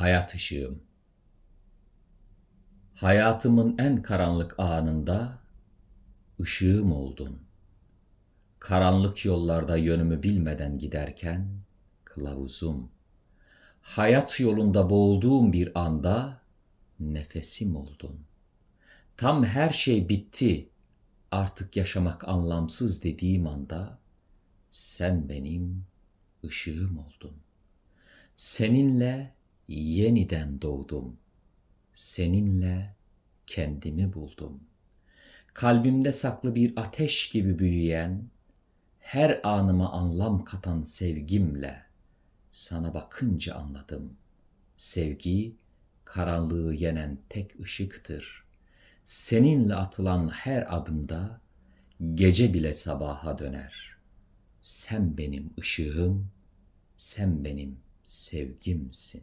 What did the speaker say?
Hayat ışığım. Hayatımın en karanlık anında ışığım oldun. Karanlık yollarda yönümü bilmeden giderken kılavuzum. Hayat yolunda boğulduğum bir anda nefesim oldun. Tam her şey bitti. Artık yaşamak anlamsız dediğim anda sen benim ışığım oldun. Seninle yeniden doğdum. Seninle kendimi buldum. Kalbimde saklı bir ateş gibi büyüyen, her anıma anlam katan sevgimle sana bakınca anladım. Sevgi karanlığı yenen tek ışıktır. Seninle atılan her adımda gece bile sabaha döner. Sen benim ışığım, sen benim sevgimsin.